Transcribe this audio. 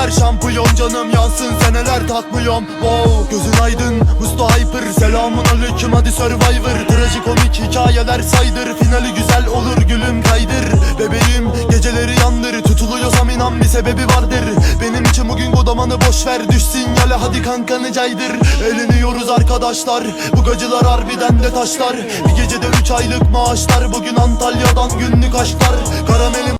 geceler şampiyon Canım yansın seneler takmıyorum Wow gözün aydın Musta Hyper Selamun aleyküm hadi Survivor. Trajikomik hikayeler saydır Finali güzel olur gülüm kaydır. Bebeğim geceleri yandır Tutuluyorsam inan bir sebebi vardır. Benim için bugün godamanı boş ver Düş sinyale hadi kankanı caydır. Eğleniyoruz arkadaşlar Bu gacılar harbiden de taşlar. Bir gecede üç aylık maaşlar Bugün Antalya'dan günlük aşklar. Karamelim